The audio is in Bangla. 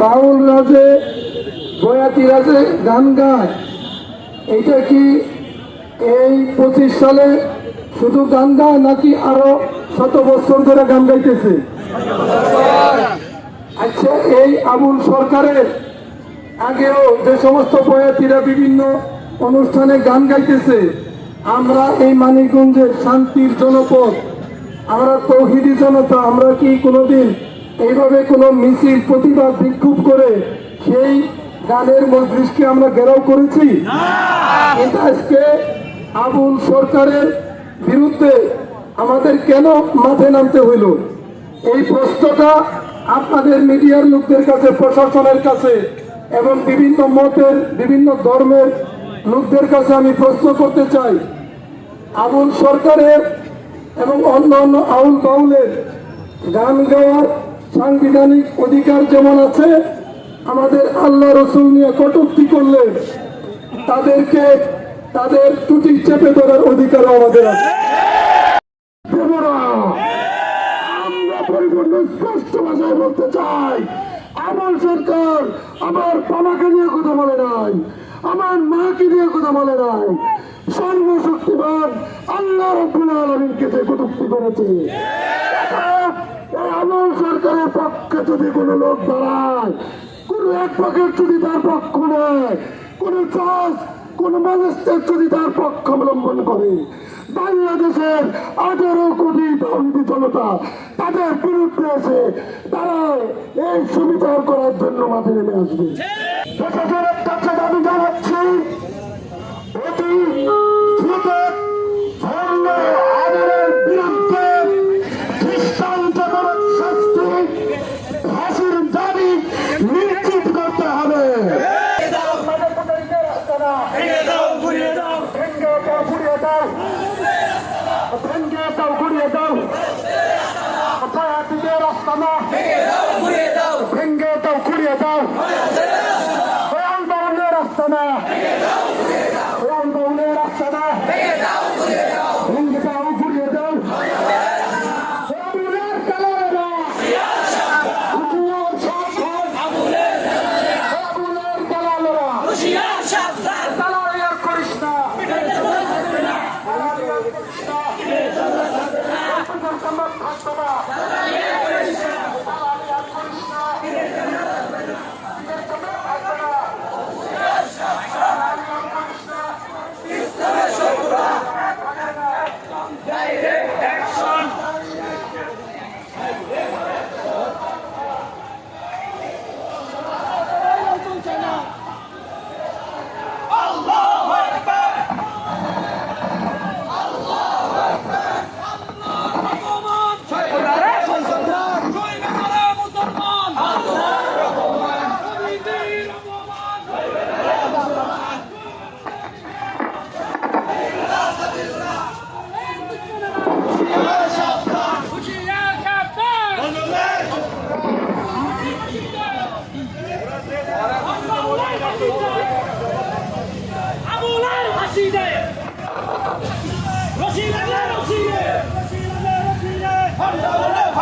বাউল রাজে বয়াতি রাজে গান গায়। এটা কি এই পঁচিশ সালে শুধু গান গায় নাকি আরও শত বছর ধরে গান গাইতেছে? আচ্ছা এই আবুল সরকারের আগেও যে সমস্ত বয়াতিরা বিভিন্ন অনুষ্ঠানে গান গাইতেছে, আমরা এই মানিকগঞ্জের শান্তির জনপদ, আমরা তৌহিদি জনতা, আমরা কি কোনোদিন এইভাবে কোনো মিছিল, প্রতিবাদ, বিক্ষোভ করে সেই গানের মজলিসকে আমরা ঘেরাও করেছি। আজকে আবুল সরকারের বিরুদ্ধে আমাদের কেন মাঠে নামতে হইল? এই প্রশ্নটা আপনাদের মিডিয়ার লোকদের কাছে, প্রশাসনের কাছে এবং বিভিন্ন মতের, বিভিন্ন ধর্মের লোকদের কাছে আমি প্রশ্ন করতে চাই। আবুল সরকারের এবং অন্য অন্য আউল বাউলের গান গাওয়ার সাংবিধানিক অধিকার যেমন আছে, আমাদের আল্লাহ রসুল নিয়ে কটুক্তি করলে তাদেরকে, তাদের টুটি চেপে ধরার অধিকারও আমাদের আছে। আমরা বলতে চাই, আমার সরকার আমার নিয়ে কথা বলে নাই, আমার মাকে নিয়ে কথা বলে নাই। সর্বশক্তিমান আল্লাহ রব্বুল আলমীকে যে কটুক্তি করেছে। সরকারের পক্ষে যদি কোনো লোক দাঁড়ায়, কোন পক্ষের যদি তার পক্ষ নেয়, কোন চাষ কোন ম্যাজিস্ট্রেট যদি তার পক্ষ অবলম্বন করে, বাংলাদেশের আঠারো কোটি তৌহিদি জনতা তাদের বিরুদ্ধে এসে তারা এই সুবিচার করার জন্য মাঠে নেমে আসবে। দাও ঘুরিয়ে দাও বয়াতিদের আস্তানা ভেঙে দাও ঘুরিয়ে দাও দয়াল বাউলের আস্তানা দয়াল বাউলের আস্তানা ভেঙে দাও ঘুরিয়ে দাও বাবুলের সাবধান সম্মান